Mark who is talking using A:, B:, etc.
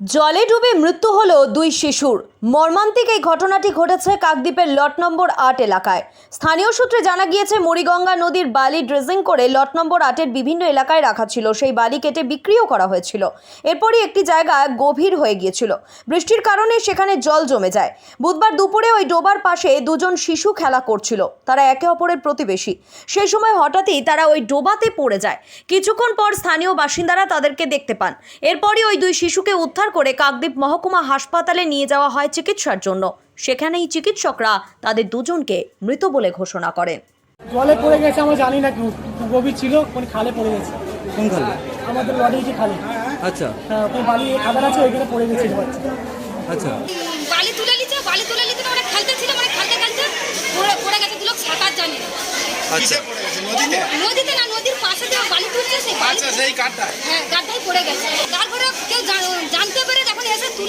A: জলে ডুবে মৃত্যু হলো দুই শিশুর। মর্মান্তিক এই ঘটনাটি ঘটেছে কাকদ্বীপের লট নম্বর আট এলাকায়। স্থানীয় সূত্রে জানা গিয়েছে মুড়িগঙ্গা নদীর বালি ড্রেজিং করে লট নম্বর আটের বিভিন্ন এলাকায় রাখা ছিল। সেই বালি কেটে বিক্রিও করা হয়েছিল। এরপরই একটি জায়গা গভীর হয়ে গিয়েছিল। বৃষ্টির কারণে সেখানে জল জমে যায়। বুধবার দুপুরে ওই ডোবার পাশে দুজন শিশু খেলা করছিল। তারা একে অপরের প্রতিবেশী। সেই সময় হঠাৎই তারা ওই ডোবাতে পড়ে যায়। কিছুক্ষণ পর স্থানীয় বাসিন্দারা তাদেরকে দেখতে পান। এরপরই ওই দুই শিশুকে উদ্ধার করে কাকদ্বীপ মহকুমা হাসপাতালে নিয়ে যাওয়া হয় চিকিৎসার জন্য। সেখানেই চিকিৎসকরা তাদের দুজনকে মৃত বলে ঘোষণা করেন।
B: জলে পড়ে গেছে আমরা জানি না গভীর ছিল মানে খালে পড়ে গেছে।
C: কোন খালে?
B: আমাদের লড়াই যে খালে।
C: আচ্ছা।
B: হ্যাঁ ওখানে বালি খাবার আছে ওইখানে পড়ে গেছে
C: আচ্ছা।
D: বালি তুলে নিচ্ছে বালি তুলে নিতে মানে খেলতে ছিল মানে খেলতে খেলতে পড়ে পড়ে গেছে দুলোক সাঁতার জানে।
C: আচ্ছা।
D: নদীতে না নদীর পাশে যে বালি তুলছে সেই বালি
E: আচ্ছা সেই কাঠটায়।
D: হ্যাঁ গাড্ডায় পড়ে গেছে তারপরে কেউ জান- জানতে পেরে তখন